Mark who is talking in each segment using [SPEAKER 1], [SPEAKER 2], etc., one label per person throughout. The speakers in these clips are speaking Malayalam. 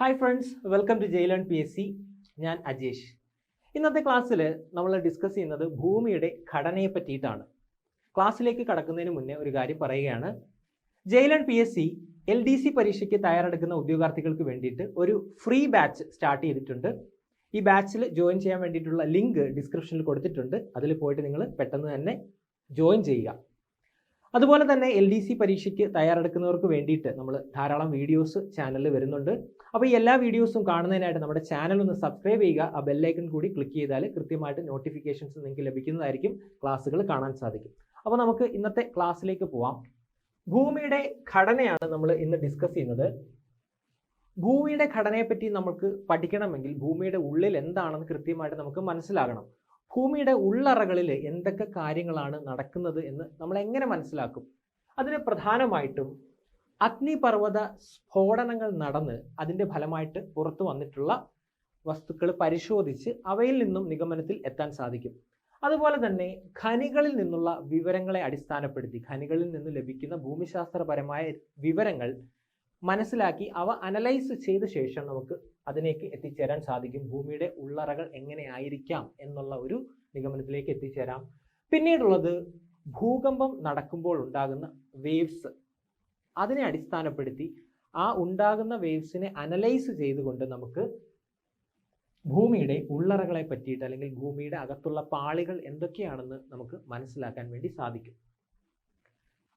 [SPEAKER 1] ഹായ് ഫ്രണ്ട്സ് വെൽക്കം ടു ജയിലൺ പി എസ് സി ഞാൻ അജേഷ്. ഇന്നത്തെ ക്ലാസ്സിൽ നമ്മൾ ഡിസ്കസ് ചെയ്യുന്നത് ഭൂമിയുടെ ഘടനയെ പറ്റിയിട്ടാണ്. ക്ലാസ്സിലേക്ക് കടക്കുന്നതിന് മുന്നേ ഒരു കാര്യം പറയുകയാണ്. ജയിലൺ P S C L D C പരീക്ഷയ്ക്ക് തയ്യാറെടുക്കുന്ന ഉദ്യോഗാർത്ഥികൾക്ക് വേണ്ടിയിട്ട് ഒരു ഫ്രീ ബാച്ച് സ്റ്റാർട്ട് ചെയ്തിട്ടുണ്ട്. ഈ ബാച്ചിൽ ജോയിൻ ചെയ്യാൻ വേണ്ടിയിട്ടുള്ള ലിങ്ക് ഡിസ്ക്രിപ്ഷനിൽ കൊടുത്തിട്ടുണ്ട്. അതിൽ പോയിട്ട് നിങ്ങൾ പെട്ടെന്ന് തന്നെ ജോയിൻ ചെയ്യുക. അതുപോലെ തന്നെ എൽ ഡി സി പരീക്ഷയ്ക്ക് തയ്യാറെടുക്കുന്നവർക്ക് വേണ്ടിയിട്ട് നമ്മൾ ധാരാളം വീഡിയോസ് ചാനലിൽ വരുന്നുണ്ട്. അപ്പോൾ ഈ എല്ലാ വീഡിയോസും കാണുന്നതിനായിട്ട് നമ്മുടെ ചാനൽ ഒന്ന് സബ്സ്ക്രൈബ് ചെയ്യുക. ആ ബെല്ലൈക്കൺ കൂടി ക്ലിക്ക് ചെയ്താൽ കൃത്യമായിട്ട് നോട്ടിഫിക്കേഷൻസ് നിങ്ങൾക്ക് ലഭിക്കുന്നതായിരിക്കും ക്ലാസ്സുകൾ കാണാൻ സാധിക്കും. അപ്പോൾ നമുക്ക് ഇന്നത്തെ ക്ലാസ്സിലേക്ക് പോവാം. ഭൂമിയുടെ ഘടനയാണ് നമ്മൾ ഇന്ന് ഡിസ്കസ് ചെയ്യുന്നത്. ഭൂമിയുടെ ഘടനയെപ്പറ്റി നമുക്ക് പഠിക്കണമെങ്കിൽ ഭൂമിയുടെ ഉള്ളിൽ എന്താണെന്ന് കൃത്യമായിട്ട് നമുക്ക് മനസ്സിലാകണം. ഭൂമിയുടെ ഉള്ളറകളിൽ എന്തൊക്കെ കാര്യങ്ങളാണ് നടക്കുന്നത് എന്ന് നമ്മൾ എങ്ങനെ മനസ്സിലാക്കും? അതിന് പ്രധാനമായിട്ടും അഗ്നിപർവത സ്ഫോടനങ്ങൾ നടന്ന് അതിന്റെ ഫലമായിട്ട് പുറത്തു വന്നിട്ടുള്ള വസ്തുക്കൾ പരിശോധിച്ച് അവയിൽ നിന്നും നിഗമനത്തിൽ എത്താൻ സാധിക്കും. അതുപോലെ തന്നെ ഖനികളിൽ നിന്നുള്ള വിവരങ്ങളെ അടിസ്ഥാനപ്പെടുത്തി ഖനികളിൽ നിന്ന് ലഭിക്കുന്ന ഭൂമിശാസ്ത്രപരമായ വിവരങ്ങൾ മനസ്സിലാക്കി അവ അനലൈസ് ചെയ്ത ശേഷം നമുക്ക് അതിലേക്ക് എത്തിച്ചേരാൻ സാധിക്കും. ഭൂമിയുടെ ഉള്ളറകൾ എങ്ങനെയായിരിക്കാം എന്നുള്ള ഒരു നിഗമനത്തിലേക്ക് എത്തിച്ചേരാം. പിന്നീടുള്ളത് ഭൂകമ്പം നടക്കുമ്പോൾ ഉണ്ടാകുന്ന വേവ്സ് അതിനെ അടിസ്ഥാനപ്പെടുത്തി ആ ഉണ്ടാകുന്ന വേവ്സിനെ അനലൈസ് ചെയ്തുകൊണ്ട് നമുക്ക് ഭൂമിയുടെ ഉള്ളറകളെ പറ്റിയിട്ട് അല്ലെങ്കിൽ ഭൂമിയുടെ അകത്തുള്ള പാളികൾ എന്തൊക്കെയാണെന്ന് നമുക്ക് മനസ്സിലാക്കാൻ വേണ്ടി സാധിക്കും.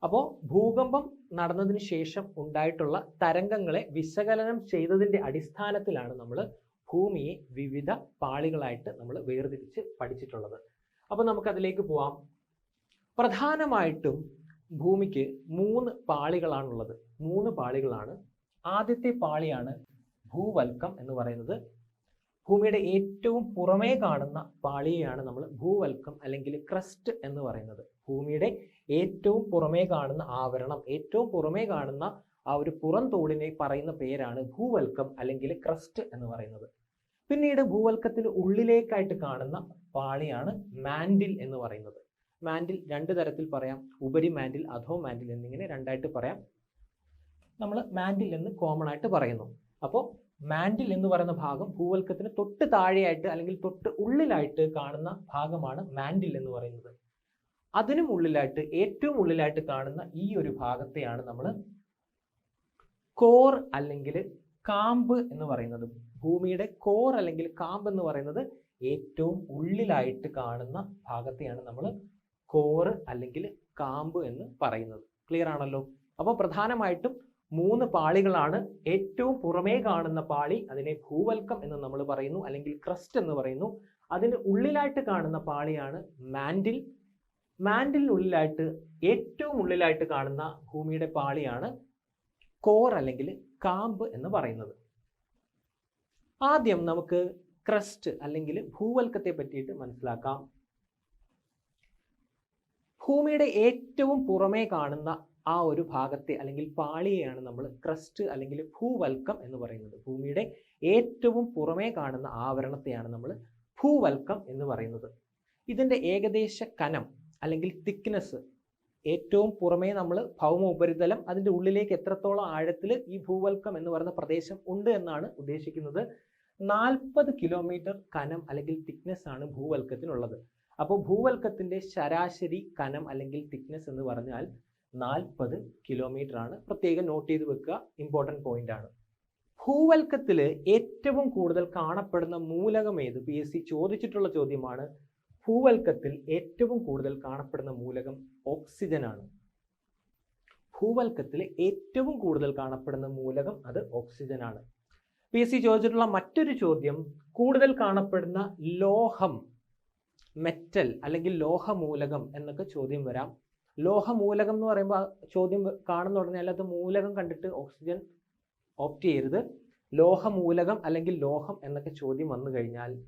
[SPEAKER 1] അപ്പോൾ ഭൂകമ്പം നടന്നതിന് ശേഷം ഉണ്ടായിട്ടുള്ള തരംഗങ്ങളെ വിശകലനം ചെയ്തതിന്റെ അടിസ്ഥാനത്തിലാണ് നമ്മൾ ഭൂമിയെ വിവിധ പാളികളായിട്ട് നമ്മൾ വേർതിരിച്ച് പഠിച്ചിട്ടുള്ളത്. അപ്പോൾ നമുക്കതിലേക്ക് പോവാം. പ്രധാനമായിട്ടും ഭൂമിക്ക് മൂന്ന് പാളികളാണുള്ളത്. മൂന്ന് പാളികളാണ്. ആദ്യത്തെ പാളിയാണ് ഭൂവൽക്കം എന്ന് പറയുന്നത്. ഭൂമിയുടെ ഏറ്റവും പുറമേ കാണുന്ന പാളിയെയാണ് നമ്മൾ ഭൂവൽക്കം അല്ലെങ്കിൽ ക്രസ്റ്റ് എന്ന് പറയുന്നത്. ഭൂമിയുടെ ഏറ്റവും പുറമേ കാണുന്ന ആവരണം ഏറ്റവും പുറമേ കാണുന്ന ആ ഒരു പുറം തോടിനെ പറയുന്ന പേരാണ് ഭൂവൽക്കം അല്ലെങ്കിൽ ക്രസ്റ്റ് എന്ന് പറയുന്നത്. പിന്നീട് ഭൂവൽക്കത്തിന് ഉള്ളിലേക്കായിട്ട് കാണുന്ന പാളിയാണ് മാൻഡിൽ എന്ന് പറയുന്നത്. മാൻഡിൽ രണ്ട് തരത്തിൽ പറയാം. ഉപരി മാൻഡിൽ അധോ മാൻഡിൽ എന്നിങ്ങനെ രണ്ടായിട്ട് പറയാം. നമ്മൾ മാൻഡിൽ എന്ന് കോമൺ ആയിട്ട് പറയുന്നു. അപ്പോൾ മാൻഡിൽ എന്ന് പറയുന്ന ഭാഗം ഭൂവൽക്കത്തിന് തൊട്ട് താഴെയായിട്ട് അല്ലെങ്കിൽ തൊട്ട് ഉള്ളിലായിട്ട് കാണുന്ന ഭാഗമാണ് മാൻഡിൽ എന്ന് പറയുന്നത്. അതിനും ഉള്ളിലായിട്ട് ഏറ്റവും ഉള്ളിലായിട്ട് കാണുന്ന ഈ ഒരു ഭാഗത്തെയാണ് നമ്മൾ കോർ അല്ലെങ്കിൽ കാമ്പ് എന്ന് പറയുന്നത്. ഭൂമിയുടെ കോർ അല്ലെങ്കിൽ കാമ്പ് എന്ന് പറയുന്നത് ഏറ്റവും ഉള്ളിലായിട്ട് കാണുന്ന ഭാഗത്തെയാണ് നമ്മൾ കോറ് അല്ലെങ്കിൽ കാമ്പ് എന്ന് പറയുന്നത്. ക്ലിയർ ആണല്ലോ? അപ്പോൾ പ്രധാനമായിട്ടും മൂന്ന് പാളികളാണ്. ഏറ്റവും പുറമേ കാണുന്ന പാളി അതിനെ ഭൂവൽക്കം എന്ന് നമ്മൾ പറയുന്നു അല്ലെങ്കിൽ ക്രസ്റ്റ് എന്ന് പറയുന്നു. അതിന് ഉള്ളിലായിട്ട് കാണുന്ന പാളിയാണ് മാൻഡിൽ. മാൻഡിലിനുള്ളിലായിട്ട് ഏറ്റവും ഉള്ളിലായിട്ട് കാണുന്ന ഭൂമിയുടെ പാളിയാണ് കോർ അല്ലെങ്കിൽ കാമ്പ് എന്ന് പറയുന്നത്. ആദ്യം നമുക്ക് ക്രസ്റ്റ് അല്ലെങ്കിൽ ഭൂവൽക്കത്തെ പറ്റിയിട്ട് മനസ്സിലാക്കാം. ഭൂമിയുടെ ഏറ്റവും പുറമേ കാണുന്ന ആ ഒരു ഭാഗത്തെ അല്ലെങ്കിൽ പാളിയെയാണ് നമ്മൾ ക്രസ്റ്റ് അല്ലെങ്കിൽ ഭൂവൽക്കം എന്ന് പറയുന്നത്. ഭൂമിയുടെ ഏറ്റവും പുറമേ കാണുന്ന ആവരണത്തെയാണ് നമ്മൾ ഭൂവൽക്കം എന്ന് പറയുന്നത്. ഇതിന്റെ ഏകദേശ കനം അല്ലെങ്കിൽ തിക്നെസ് ഏറ്റവും പുറമേ നമ്മൾ ഭൗമ ഉപരിതലം അതിന്റെ ഉള്ളിലേക്ക് എത്രത്തോളം ആഴത്തിൽ ഈ ഭൂവൽക്കം എന്ന് പറയുന്ന പ്രദേശം ഉണ്ട് എന്നാണ് ഉദ്ദേശിക്കുന്നത്. നാൽപ്പത് കിലോമീറ്റർ കനം അല്ലെങ്കിൽ തിക്നെസ് ആണ് ഭൂവൽക്കത്തിനുള്ളത്. അപ്പോൾ ഭൂവൽക്കത്തിന്റെ ശരാശരി കനം അല്ലെങ്കിൽ തിക്നെസ് എന്ന് പറഞ്ഞാൽ നാൽപ്പത് കിലോമീറ്റർ ആണ്. പ്രത്യേകം നോട്ട് ചെയ്ത് വെക്കുക ഇമ്പോർട്ടന്റ് പോയിന്റ് ആണ്. ഭൂവൽക്കത്തിൽ ഏറ്റവും കൂടുതൽ കാണപ്പെടുന്ന മൂലകം ഏത്? പി എസ് സി ചോദിച്ചിട്ടുള്ള ചോദ്യമാണ് ഭൂവൽക്കത്തിൽ ഏറ്റവും കൂടുതൽ കാണപ്പെടുന്ന മൂലകം ഓക്സിജൻ ആണ് ഭൂവൽക്കത്തിൽ ഏറ്റവും കൂടുതൽ കാണപ്പെടുന്ന മൂലകം അത് ഓക്സിജൻ ആണ് പി എസ് സി ചോദിച്ചിട്ടുള്ള മറ്റൊരു ചോദ്യം കൂടുതൽ കാണപ്പെടുന്ന ലോഹം മെറ്റൽ അല്ലെങ്കിൽ ലോഹമൂലകം എന്നൊക്കെ ചോദ്യം വരാം. ലോഹമൂലകം എന്ന് പറയുമ്പോൾ ചോദ്യം കാണുന്ന ഉടനെ അല്ലാത്ത മൂലകം കണ്ടിട്ട് ഓക്സിജൻ ഓപ്റ്റ് ചെയ്യരുത്. ലോഹമൂലകം അല്ലെങ്കിൽ ലോഹം എന്നൊക്കെ ചോദ്യം വന്നു കഴിഞ്ഞാൽ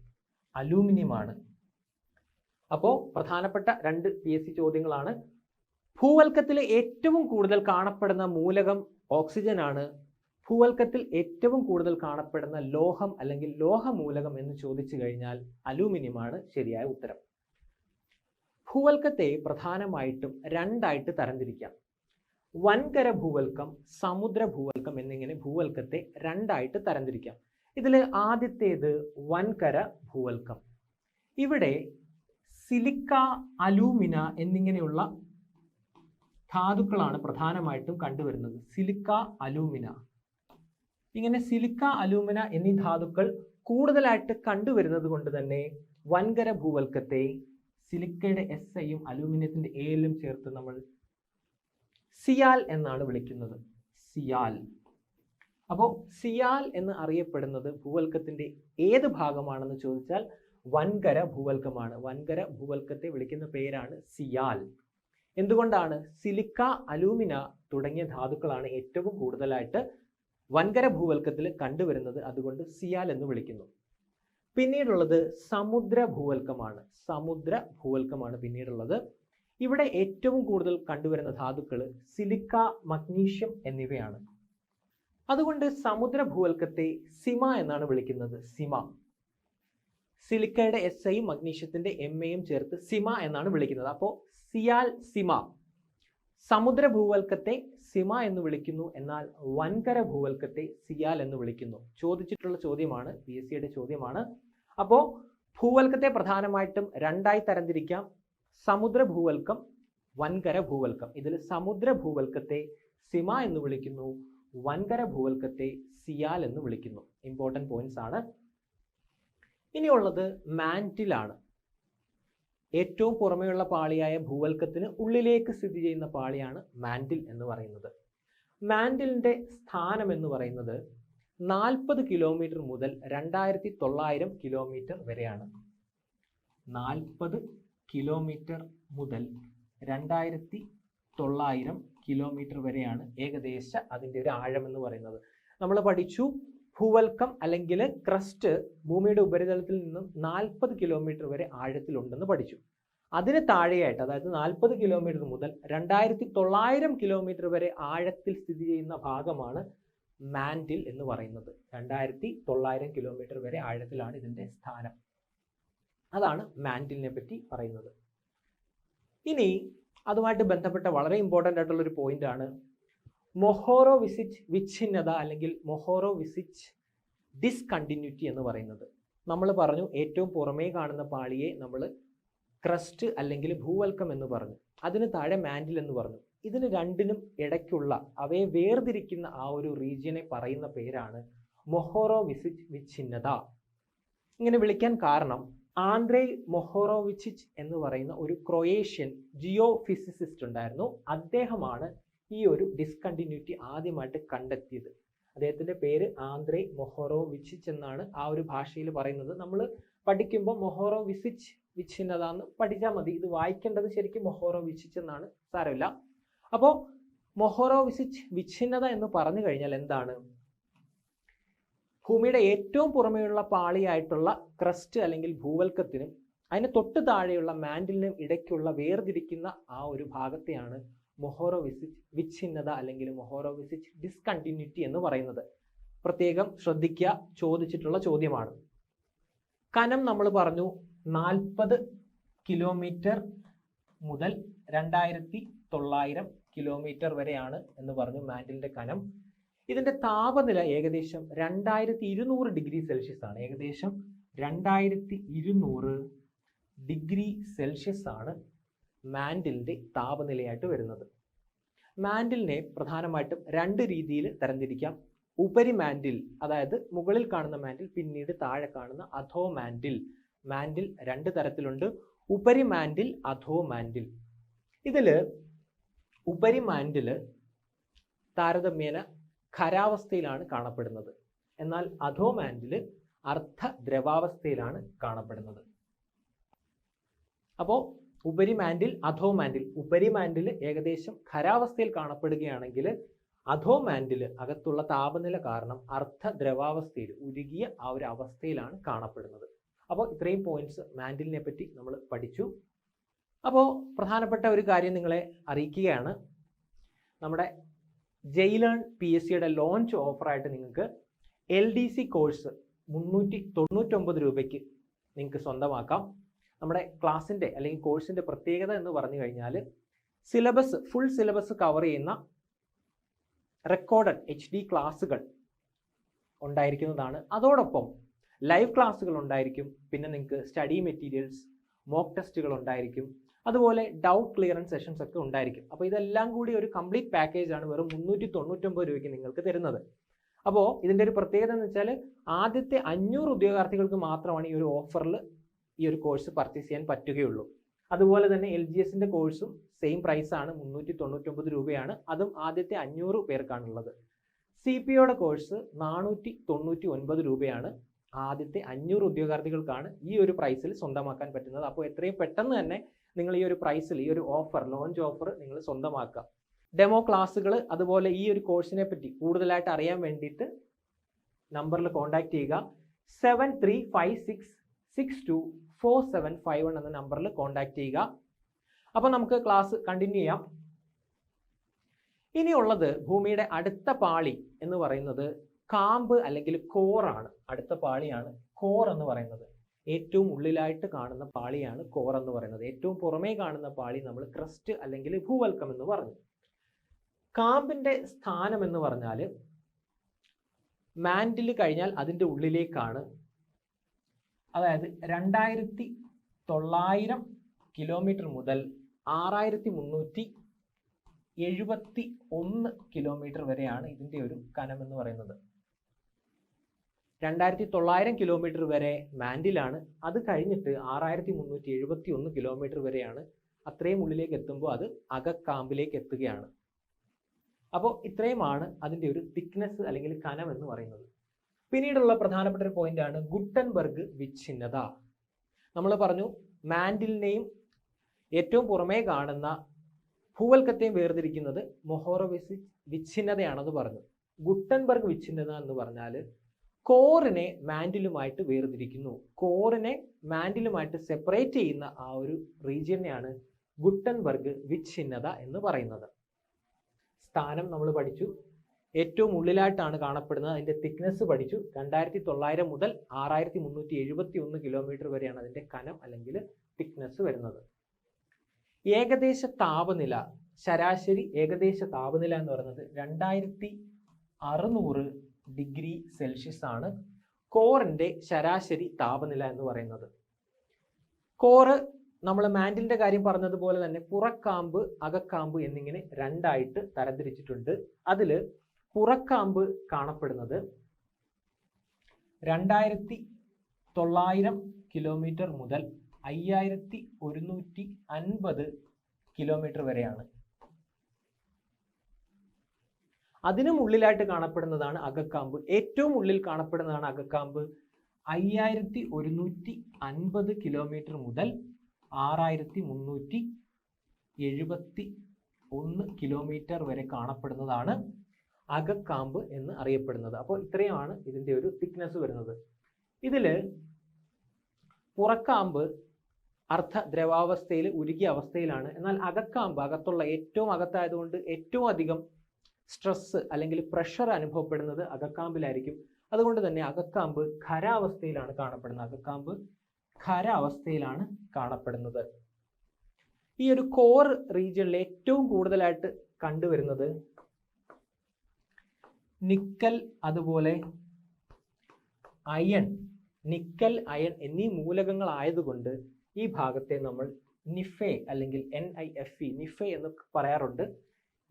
[SPEAKER 1] അലൂമിനിയം ആണ് അപ്പോൾ പ്രധാനപ്പെട്ട രണ്ട് പി എസ് സി ചോദ്യങ്ങളാണ്. ഭൂവൽക്കത്തിൽ ഏറ്റവും കൂടുതൽ കാണപ്പെടുന്ന മൂലകം ഓക്സിജൻ ആണ് ഭൂവൽക്കത്തിൽ ഏറ്റവും കൂടുതൽ കാണപ്പെടുന്ന ലോഹം അല്ലെങ്കിൽ ലോഹമൂലകം എന്ന് ചോദിച്ചു കഴിഞ്ഞാൽ അലൂമിനിയമാണ് ശരിയായ ഉത്തരം. ഭൂവൽക്കത്തെ പ്രധാനമായിട്ടും രണ്ടായിട്ട് തരംതിരിക്കാം. വൻകര ഭൂവൽക്കം സമുദ്ര ഭൂവൽക്കം എന്നിങ്ങനെ ഭൂവൽക്കത്തെ രണ്ടായിട്ട് തരംതിരിക്കാം. ഇതിൽ ആദ്യത്തേത് വൻകര ഭൂവൽക്കം. ഇവിടെ സിലിക്ക അലൂമിന എന്നിങ്ങനെയുള്ള ധാതുക്കളാണ് പ്രധാനമായിട്ടും കണ്ടുവരുന്നത്. Silica alumina. ഇങ്ങനെ സിലിക്ക അലൂമിന എന്നീ ധാതുക്കൾ കൂടുതലായിട്ട് കണ്ടുവരുന്നത് കൊണ്ട് തന്നെ വൻകര ഭൂവൽക്കത്തെ സിലിക്കയുടെ എസ് ഐയും അലൂമിനിയത്തിന്റെ എയിലും ചേർത്ത് നമ്മൾ സിയാൽ എന്നാണ് വിളിക്കുന്നത്. സിയാൽ. അപ്പോൾ സിയാൽ എന്ന് അറിയപ്പെടുന്നത് ഭൂവൽക്കത്തിന്റെ ഏത് ഭാഗമാണെന്ന് ചോദിച്ചാൽ വൻകര ഭൂവൽക്കമാണ്. വൻകര ഭൂവൽക്കത്തെ വിളിക്കുന്ന പേരാണ് സിയാൽ. എന്തുകൊണ്ടാണ്? സിലിക്ക അലൂമിന തുടങ്ങിയ ധാതുക്കളാണ് ഏറ്റവും കൂടുതലായിട്ട് വൻകര ഭൂവൽക്കത്തിൽ കണ്ടുവരുന്നത്. അതുകൊണ്ട് സിയാൽ എന്ന് വിളിക്കുന്നു. പിന്നീടുള്ളത് സമുദ്ര ഭൂവൽക്കമാണ്. സമുദ്ര ഭൂവൽക്കമാണ് പിന്നീടുള്ളത്. ഇവിടെ ഏറ്റവും കൂടുതൽ കണ്ടുവരുന്ന ധാതുക്കൾ സിലിക്ക മഗ്നീഷ്യം എന്നിവയാണ്. അതുകൊണ്ട് സമുദ്ര ഭൂവൽക്കത്തെ സിമ എന്നാണ് വിളിക്കുന്നത്. സിമ. സിലിക്കയുടെ എസ് ഐയും മഗ്നീഷ്യത്തിന്റെ എം എയും ചേർത്ത് സിമ എന്നാണ് വിളിക്കുന്നത്. അപ്പോൾ സിയാൽ സിമ. സമുദ്ര ഭൂവൽക്കത്തെ സിമ എന്ന് വിളിക്കുന്നു എന്നാൽ വൻകര ഭൂവൽക്കത്തെ സിയാൽ എന്ന് വിളിക്കുന്നു. ചോദിച്ചിട്ടുള്ള ചോദ്യമാണ് പി എസ് സിയുടെ ചോദ്യമാണ്. അപ്പോൾ ഭൂവൽക്കത്തെ പ്രധാനമായിട്ടും രണ്ടായി തരംതിരിക്കാം. സമുദ്ര ഭൂവൽക്കം വൻകര ഭൂവൽക്കം ഇതിൽ സമുദ്ര ഭൂവൽക്കത്തെ സിമ എന്ന് വിളിക്കുന്നു വൻകര ഭൂവൽക്കത്തെ സിയാൽ എന്ന് വിളിക്കുന്നു. ഇമ്പോർട്ടന്റ് പോയിന്റ്സ് ആണ്. ഇനിയുള്ളത് മാന്റിലാണ്. ഏറ്റവും പുറമെയുള്ള പാളിയായ ഭൂവൽക്കത്തിന് ഉള്ളിലേക്ക് സ്ഥിതി ചെയ്യുന്ന പാളിയാണ് മാന്റിൽ എന്ന് പറയുന്നത്. മാൻഡിലിന്റെ സ്ഥാനം എന്ന് പറയുന്നത് നാൽപ്പത് കിലോമീറ്റർ മുതൽ രണ്ടായിരത്തി തൊള്ളായിരം കിലോമീറ്റർ വരെയാണ്. നാൽപ്പത് കിലോമീറ്റർ മുതൽ രണ്ടായിരത്തി തൊള്ളായിരം കിലോമീറ്റർ വരെയാണ് ഏകദേശം അതിന്റെ ഒരു ആഴം എന്ന് പറയുന്നത്. നമ്മൾ പഠിച്ചു ഭൂവൽക്കം അല്ലെങ്കിൽ ക്രസ്റ്റ് ഭൂമിയുടെ ഉപരിതലത്തിൽ നിന്നും നാൽപ്പത് കിലോമീറ്റർ വരെ ആഴത്തിലുണ്ടെന്ന് പഠിച്ചു. അതിന് താഴെയായിട്ട് അതായത് നാൽപ്പത് കിലോമീറ്റർ മുതൽ രണ്ടായിരത്തി തൊള്ളായിരം കിലോമീറ്റർ വരെ ആഴത്തിൽ സ്ഥിതി ചെയ്യുന്ന ഭാഗമാണ് മാൻഡിൽ എന്ന് പറയുന്നത്. രണ്ടായിരത്തി തൊള്ളായിരം കിലോമീറ്റർ വരെ ആഴത്തിലാണ് ഇതിന്റെ സ്ഥാനം. അതാണ് മാൻഡിലിനെ പറ്റി പറയുന്നത്. ഇനി അതുമായിട്ട് ബന്ധപ്പെട്ട വളരെ ഇമ്പോർട്ടന്റ് ആയിട്ടുള്ളൊരു ആണ് മൊഹോറോ വിസിച്ച് വിച്ഛിന്നത അല്ലെങ്കിൽ മൊഹോറോ വിസിച്ച് ഡിസ്കണ്ടിന്യൂറ്റി എന്ന് പറയുന്നത്. നമ്മൾ പറഞ്ഞു ഏറ്റവും പുറമേ കാണുന്ന പാളിയെ നമ്മൾ ക്രസ്റ്റ് അല്ലെങ്കിൽ ഭൂവൽക്കം എന്ന് പറഞ്ഞു. അതിന് താഴെ മാൻഡിൽ എന്ന് പറഞ്ഞു. ഇതിന് രണ്ടിനും ഇടയ്ക്കുള്ള അവയെ വേർതിരിക്കുന്ന ആ ഒരു റീജിയനെ പറയുന്ന പേരാണ് മൊഹോറോ വിസിച്ച് വിച്ഛിന്നത. ഇങ്ങനെ വിളിക്കാൻ കാരണം ആന്ദ്രേ മൊഹോറോവിച്ചിച്ച് എന്ന് പറയുന്ന ഒരു ക്രൊയേഷ്യൻ ജിയോ ഫിസിസിസ്റ്റ് ഉണ്ടായിരുന്നു. അദ്ദേഹമാണ് ഈ ഒരു ഡിസ്കണ്ടിന്യൂറ്റി ആദ്യമായിട്ട് കണ്ടെത്തിയത്. അദ്ദേഹത്തിന്റെ പേര് ആന്ത്രേ മൊഹോറോ വിച്ചിച്ച് എന്നാണ് ആ ഒരു ഭാഷയിൽ പറയുന്നത്. നമ്മൾ പഠിക്കുമ്പോൾ മൊഹോറോ വിസിച്ച് വിച്ഛിന്നത എന്ന് പഠിച്ചാൽ മതി. ഇത് വായിക്കേണ്ടത് ശരിക്കും മൊഹോറോ വിച്ചിച്ച് എന്നാണ്. സാരമില്ല. അപ്പോൾ മൊഹോറോ വിസിച്ച് വിച്ഛിന്നത എന്ന് പറഞ്ഞു കഴിഞ്ഞാൽ എന്താണ്? ഭൂമിയുടെ ഏറ്റവും പുറമെയുള്ള പാളിയായിട്ടുള്ള ക്രസ്റ്റ് അല്ലെങ്കിൽ ഭൂവൽക്കത്തിനും അതിന് തൊട്ട് താഴെയുള്ള മാൻഡിലിനും ഇടയ്ക്കുള്ള വേർതിരിക്കുന്ന ആ ഒരു ഭാഗത്തെയാണ് മൊഹോറോവിസിച്ച് വിച്ഛിന്നത അല്ലെങ്കിൽ മൊഹോറോവിസിച്ച് ഡിസ്കണ്ടിന്യൂറ്റി എന്ന് പറയുന്നത്. പ്രത്യേകം ശ്രദ്ധിക്കുക ചോദിച്ചിട്ടുള്ള ചോദ്യമാണ്. കനം നമ്മൾ പറഞ്ഞു നാൽപ്പത് കിലോമീറ്റർ മുതൽ രണ്ടായിരത്തി തൊള്ളായിരം കിലോമീറ്റർ വരെയാണ് എന്ന് പറഞ്ഞു മാൻഡിലിന്റെ കനം. ഇതിന്റെ താപനില ഏകദേശം രണ്ടായിരത്തി ഇരുന്നൂറ് ഡിഗ്രി സെൽഷ്യസ് ആണ്. ഏകദേശം രണ്ടായിരത്തി ഇരുന്നൂറ് ഡിഗ്രി സെൽഷ്യസ് ആണ്. മാൻഡിലിന്റെ താപനിലയായിട്ട് വരുന്നത്. മാൻഡിലിനെ പ്രധാനമായിട്ടും രണ്ട് രീതിയിൽ തരംതിരിക്കാം. ഉപരി മാൻഡിൽ അതായത് മുകളിൽ കാണുന്ന മാൻഡിൽ പിന്നീട് താഴെ കാണുന്ന അധോ മാൻഡിൽ. മാൻഡിൽ രണ്ട് തരത്തിലുണ്ട്. ഉപരി മാൻഡിൽ അധോ മാൻഡിൽ. ഇതിൽ ഉപരി മാൻഡിൽ താരതമ്യേന ഖരാവസ്ഥയിലാണ് കാണപ്പെടുന്നത്. എന്നാൽ അധോ മാൻഡിൽ അർദ്ധ ദ്രവാവസ്ഥയിലാണ് കാണപ്പെടുന്നത്. അപ്പോൾ ഉപരി മാൻഡിൽ അധോ മാൻഡിൽ ഉപരി മാൻഡിൽ ഏകദേശം ഖരാവസ്ഥയിൽ കാണപ്പെടുകയാണെങ്കിൽ അധോ മാൻഡിൽ അകത്തുള്ള താപനില കാരണം അർദ്ധ ദ്രവാവസ്ഥയിൽ ഉരുകിയ ആ ഒരു അവസ്ഥയിലാണ് കാണപ്പെടുന്നത്. അപ്പോൾ ഇത്രയും പോയിന്റ്സ് മാൻഡിലിനെ പറ്റി നമ്മൾ പഠിച്ചു. അപ്പോൾ പ്രധാനപ്പെട്ട ഒരു കാര്യം നിങ്ങളെ അറിയിക്കുകയാണ്. നമ്മുടെ ജയിലേൺ പി എസ് സിയുടെ ലോഞ്ച് ഓഫറായിട്ട് നിങ്ങൾക്ക് എൽ ഡി സി കോഴ്സ് മുന്നൂറ്റി തൊണ്ണൂറ്റൊമ്പത് രൂപയ്ക്ക് നിങ്ങൾക്ക് സ്വന്തമാക്കാം. നമ്മുടെ ക്ലാസ്സിന്റെ അല്ലെങ്കിൽ കോഴ്സിന്റെ പ്രത്യേകത എന്ന് പറഞ്ഞു കഴിഞ്ഞാൽ സിലബസ് ഫുൾ സിലബസ് കവർ ചെയ്യുന്ന റെക്കോർഡഡ് എച്ച് ഡി ക്ലാസ്സുകൾ ഉണ്ടായിരിക്കുന്നതാണ്. അതോടൊപ്പം ലൈവ് ക്ലാസ്സുകൾ ഉണ്ടായിരിക്കും. പിന്നെ നിങ്ങൾക്ക് സ്റ്റഡി മെറ്റീരിയൽസ് മോക്ക് ടെസ്റ്റുകൾ ഉണ്ടായിരിക്കും. അതുപോലെ ഡൗട്ട് ക്ലിയറൻസ് സെഷൻസ് ഒക്കെ ഉണ്ടായിരിക്കും. അപ്പോൾ ഇതെല്ലാം കൂടി ഒരു കംപ്ലീറ്റ് പാക്കേജ് ആണ് വെറും മുന്നൂറ്റി തൊണ്ണൂറ്റൊമ്പത് രൂപയ്ക്ക് നിങ്ങൾക്ക് തരുന്നത്. അപ്പോൾ ഇതിന്റെ ഒരു പ്രത്യേകത എന്ന് വെച്ചാൽ ആദ്യത്തെ അഞ്ഞൂറ് ഉദ്യോഗാർത്ഥികൾക്ക് മാത്രമാണ് ഈ ഒരു ഓഫറിൽ ഈ ഒരു കോഴ്സ് പർച്ചേസ് ചെയ്യാൻ പറ്റുകയുള്ളൂ. അതുപോലെ തന്നെ എൽ ജി എസിന്റെ കോഴ്സും സെയിം പ്രൈസ് ആണ് മുന്നൂറ്റി തൊണ്ണൂറ്റൊമ്പത് രൂപയാണ്. അതും ആദ്യത്തെ അഞ്ഞൂറ് പേർക്കാണുള്ളത്. സി പി ഒയുടെ കോഴ്സ് നാനൂറ്റി തൊണ്ണൂറ്റി ഒൻപത് രൂപയാണ്. ആദ്യത്തെ അഞ്ഞൂറ് ഉദ്യോഗാർത്ഥികൾക്കാണ് ഈ ഒരു പ്രൈസിൽ സ്വന്തമാക്കാൻ പറ്റുന്നത്. അപ്പോൾ എത്രയും പെട്ടെന്ന് തന്നെ നിങ്ങൾ ഈ ഒരു പ്രൈസിൽ ഈ ഒരു ഓഫർ ലോഞ്ച് ഓഫർ നിങ്ങൾ സ്വന്തമാക്കുക. ഡെമോ ക്ലാസ്സുകൾ അതുപോലെ ഈ ഒരു കോഴ്സിനെ പറ്റി കൂടുതലായിട്ട് അറിയാൻ വേണ്ടിയിട്ട് നമ്പറിൽ കോൺടാക്റ്റ് ചെയ്യുക. Seven three five six six two four seven five one എന്ന നമ്പറിൽ കോൺടാക്ട് ചെയ്യുക. അപ്പോൾ നമുക്ക് ക്ലാസ് കണ്ടിന്യൂ ചെയ്യാം. ഇനിയുള്ളത് ഭൂമിയുടെ അടുത്ത പാളി എന്ന് പറയുന്നത് കാമ്പ് അല്ലെങ്കിൽ കോറാണ് അടുത്ത പാളിയാണ് കോർ എന്ന് പറയുന്നത്. ഏറ്റവും ഉള്ളിലായിട്ട് കാണുന്ന പാളിയാണ് കോർ എന്ന് പറയുന്നത്. ഏറ്റവും പുറമേ കാണുന്ന പാളി നമ്മൾ ക്രസ്റ്റ് അല്ലെങ്കിൽ ഭൂവൽക്കം എന്ന് പറഞ്ഞു. കാമ്പിന്റെ സ്ഥാനം എന്ന് പറഞ്ഞാൽ മാൻഡിൽ കഴിഞ്ഞാൽ അതിന്റെ ഉള്ളിലേക്കാണ് അതായത് രണ്ടായിരത്തി തൊള്ളായിരം കിലോമീറ്റർ മുതൽ ആറായിരത്തി മുന്നൂറ്റി എഴുപത്തി ഒന്ന് കിലോമീറ്റർ വരെയാണ് ഇതിന്റെ ഒരു കനം എന്ന് പറയുന്നത്. രണ്ടായിരത്തി തൊള്ളായിരം കിലോമീറ്റർ വരെ മാൻഡിലാണ്. അത് കഴിഞ്ഞിട്ട് ആറായിരത്തി മുന്നൂറ്റി എഴുപത്തി ഒന്ന് കിലോമീറ്റർ വരെയാണ് അത്രയും ഉള്ളിലേക്ക് എത്തുമ്പോൾ അത് അകക്കാമ്പിലേക്ക് എത്തുകയാണ്. അപ്പോൾ ഇത്രയുമാണ് അതിന്റെ ഒരു തിക്നെസ് അല്ലെങ്കിൽ കനം എന്ന് പറയുന്നത്. പിന്നീടുള്ള പ്രധാനപ്പെട്ട ഒരു പോയിന്റ് ആണ് ഗുട്ടൻബർഗ് വിച്ഛിന്നത. നമ്മൾ പറഞ്ഞു മാൻഡിലിനെയും ഏറ്റവും പുറമേ കാണുന്ന ഭൂവൽക്കത്തെയും വേർതിരിക്കുന്നത് മൊഹോറോവിസ് വിച്ഛിന്നതയാണെന്ന് പറഞ്ഞു. ഗുട്ടൻബർഗ് വിച്ഛിന്നത എന്ന് പറഞ്ഞാൽ കോറിനെ മാൻഡിലുമായിട്ട് വേർതിരിക്കുന്നു. കോറിനെ മാൻഡിലുമായിട്ട് സെപ്പറേറ്റ് ചെയ്യുന്ന ആ ഒരു റീജിയനെയാണ് ഗുട്ടൻബർഗ് വിച്ഛിന്നത എന്ന് പറയുന്നത്. സ്ഥാനം നമ്മൾ പഠിച്ചു. ഏറ്റവും ഉള്ളിലായിട്ടാണ് കാണപ്പെടുന്നത്. അതിന്റെ തിക്നെസ് പഠിച്ചു. രണ്ടായിരത്തി തൊള്ളായിരം മുതൽ ആറായിരത്തി മുന്നൂറ്റി എഴുപത്തി ഒന്ന് കിലോമീറ്റർ വരെയാണ് അതിന്റെ കനം അല്ലെങ്കിൽ തിക്നെസ് വരുന്നത്. ഏകദേശ താപനില ശരാശരി ഏകദേശ താപനില എന്ന് പറയുന്നത് രണ്ടായിരത്തി അറുന്നൂറ് ഡിഗ്രി സെൽഷ്യസ് ആണ്. കോറിന്റെ ശരാശരി താപനില എന്ന് പറയുന്നത്. കോറ് നമ്മൾ മാൻഡിന്റെ കാര്യം പറഞ്ഞതുപോലെ തന്നെ പുറക്കാമ്പ് അകക്കാമ്പ് എന്നിങ്ങനെ രണ്ടായിട്ട് തരംതിരിച്ചിട്ടുണ്ട്. അതിൽ പുറക്കാമ്പ് കാണപ്പെടുന്നത് രണ്ടായിരത്തി തൊള്ളായിരം കിലോമീറ്റർ മുതൽ അയ്യായിരത്തി ഒരുന്നൂറ്റി അൻപത് കിലോമീറ്റർ വരെയാണ്. അതിനും ഉള്ളിലായിട്ട് കാണപ്പെടുന്നതാണ് അകക്കാമ്പ്. ഏറ്റവും ഉള്ളിൽ കാണപ്പെടുന്നതാണ് അകക്കാമ്പ് അയ്യായിരത്തി ഒരുന്നൂറ്റി അൻപത് കിലോമീറ്റർ മുതൽ ആറായിരത്തി മുന്നൂറ്റി എഴുപത്തി ഒന്ന് കിലോമീറ്റർ വരെ കാണപ്പെടുന്നതാണ് അകക്കാമ്പ് എന്ന് അറിയപ്പെടുന്നത്. അപ്പോൾ ഇത്രയുമാണ് ഇതിന്റെ ഒരു തിക്നെസ് വരുന്നത്. ഇതിൽ പുറക്കാമ്പ് അർദ്ധ ദ്രവാവസ്ഥയിൽ ഉരുകിയ അവസ്ഥയിലാണ്. എന്നാൽ അകക്കാമ്പ് അകത്തുള്ള ഏറ്റവും അകത്തായതുകൊണ്ട് ഏറ്റവും അധികം സ്ട്രെസ് അല്ലെങ്കിൽ പ്രഷർ അനുഭവപ്പെടുന്നത് അകക്കാമ്പിലായിരിക്കും. അതുകൊണ്ട് തന്നെ അകക്കാമ്പ് ഖരാവസ്ഥയിലാണ് കാണപ്പെടുന്നത്. അകക്കാമ്പ് ഖരാവസ്ഥയിലാണ് കാണപ്പെടുന്നത്. ഈ ഒരു കോർ റീജിയണിൽ ഏറ്റവും കൂടുതലായിട്ട് കണ്ടുവരുന്നത് നിക്കൽ അതുപോലെ അയൺ നിക്കൽ അയൺ എന്നീ മൂലകങ്ങൾ ആയതുകൊണ്ട് ഈ ഭാഗത്തെ നമ്മൾ നിഫെ അല്ലെങ്കിൽ N I F E nife എന്ന് പറയാറുണ്ട്.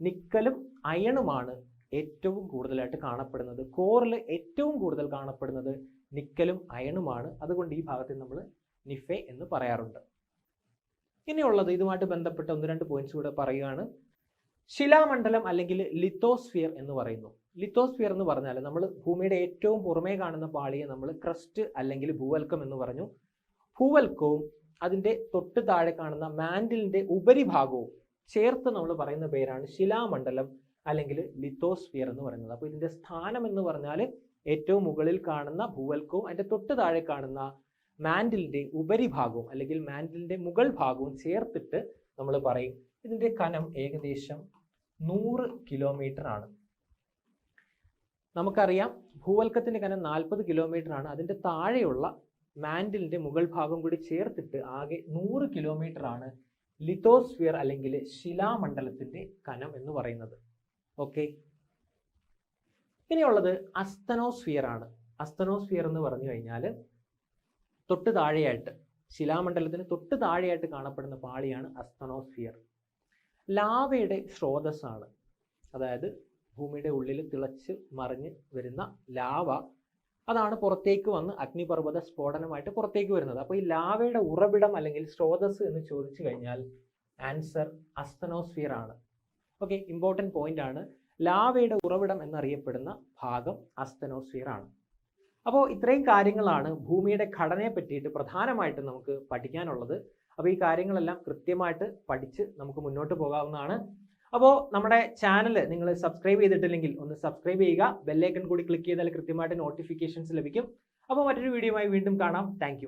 [SPEAKER 1] നിക്കലും അയണുമാണ് ഏറ്റവും കൂടുതലായിട്ട് കാണപ്പെടുന്നത്. കോറിൽ ഏറ്റവും കൂടുതൽ കാണപ്പെടുന്നത് നിക്കലും അയണുമാണ് അതുകൊണ്ട് ഈ ഭാഗത്തെ നമ്മൾ നിഫെ എന്ന് പറയാറുണ്ട്. ഇനിയുള്ളത് ഇതുമായിട്ട് ബന്ധപ്പെട്ട ഒന്ന് രണ്ട് പോയിന്റ്സ് കൂടെ പറയുകയാണ് ശിലാമണ്ഡലം അല്ലെങ്കിൽ ലിത്തോസ്ഫിയർ എന്ന് പറയുന്നു. ലിത്തോസ്ഫിയർ എന്ന് പറഞ്ഞാൽ നമ്മൾ ഭൂമിയുടെ ഏറ്റവും പുറമേ കാണുന്ന പാളിയെ നമ്മൾ ക്രസ്റ്റ് അല്ലെങ്കിൽ ഭൂവൽക്കം എന്ന് പറഞ്ഞു. ഭൂവൽക്കവും അതിന്റെ തൊട്ട് താഴെ കാണുന്ന മാൻഡിലിന്റെ ഉപരിഭാഗവും ചേർത്ത് നമ്മൾ പറയുന്ന പേരാണ് ശിലാമണ്ഡലം അല്ലെങ്കിൽ ലിത്തോസ്ഫിയർ എന്ന് പറയുന്നത്. അപ്പോൾ ഇതിന്റെ സ്ഥാനം എന്ന് പറഞ്ഞാൽ ഏറ്റവും മുകളിൽ കാണുന്ന ഭൂവൽക്കവും അതിന്റെ തൊട്ട് താഴെ കാണുന്ന മാൻഡിലിന്റെ ഉപരിഭാഗവും അല്ലെങ്കിൽ മാൻഡിലിന്റെ മുകൾ ഭാഗവും ചേർത്തിട്ട് നമ്മൾ പറയും. ഇതിന്റെ കനം ഏകദേശം നൂറ് കിലോമീറ്റർ ആണ് നമുക്കറിയാം ഭൂവൽക്കത്തിന്റെ കനം നാൽപ്പത് കിലോമീറ്റർ ആണ്. അതിന്റെ താഴെയുള്ള മാൻഡിലിന്റെ മുകൾ ഭാഗം കൂടി ചേർത്തിട്ട് ആകെ നൂറ് കിലോമീറ്റർ ആണ് ലിത്തോസ്ഫിയർ അല്ലെങ്കിൽ ശിലാമണ്ഡലത്തിന്റെ കനം എന്ന് പറയുന്നത്. ഓക്കെ ഇനിയുള്ളത് അസ്തനോസ്ഫിയർ ആണ്. അസ്തനോസ്ഫിയർ എന്ന് പറഞ്ഞു കഴിഞ്ഞാൽ തൊട്ട് താഴെയായിട്ട് ശിലാമണ്ഡലത്തിന് തൊട്ട് താഴെയായിട്ട് കാണപ്പെടുന്ന പാളിയാണ് അസ്തനോസ്ഫിയർ. ലാവയുടെ സ്രോതസ്സാണ്. അതായത് ഭൂമിയുടെ ഉള്ളിൽ തിളച്ച് മറിഞ്ഞ് വരുന്ന ലാവ അതാണ് പുറത്തേക്ക് വന്ന് അഗ്നിപർവത സ്ഫോടനമായിട്ട് പുറത്തേക്ക് വരുന്നത്. അപ്പോൾ ഈ ലാവയുടെ ഉറവിടം അല്ലെങ്കിൽ സ്രോതസ് എന്ന് ചോദിച്ചു കഴിഞ്ഞാൽ ആൻസർ അസ്തനോസ്ഫിയർ ആണ്. ഓക്കെ ഇമ്പോർട്ടന്റ് പോയിന്റ് ആണ്. ലാവയുടെ ഉറവിടം എന്നറിയപ്പെടുന്ന ഭാഗം അസ്തനോസ്ഫിയർ ആണ്. അപ്പോൾ ഇത്രയും കാര്യങ്ങളാണ് ഭൂമിയുടെ ഘടനയെ പറ്റിയിട്ട് പ്രധാനമായിട്ട് നമുക്ക് പഠിക്കാനുള്ളത്. അപ്പോൾ ഈ കാര്യങ്ങളെല്ലാം കൃത്യമായിട്ട് പഠിച്ച് നമുക്ക് മുന്നോട്ട് പോകാവുന്നതാണ്. അപ്പോൾ നമ്മുടെ ചാനൽ നിങ്ങൾ സബ്സ്ക്രൈബ് ചെയ്തിട്ടില്ലെങ്കിൽ ഒന്ന് സബ്സ്ക്രൈബ് ചെയ്യുക. ബെല്ലൈക്കൺ കൂടി ക്ലിക്ക് ചെയ്താൽ കൃത്യമായിട്ട് നോട്ടിഫിക്കേഷൻസ് ലഭിക്കും. അപ്പോൾ മറ്റൊരു വീഡിയോയുമായി വീണ്ടും കാണാം. താങ്ക്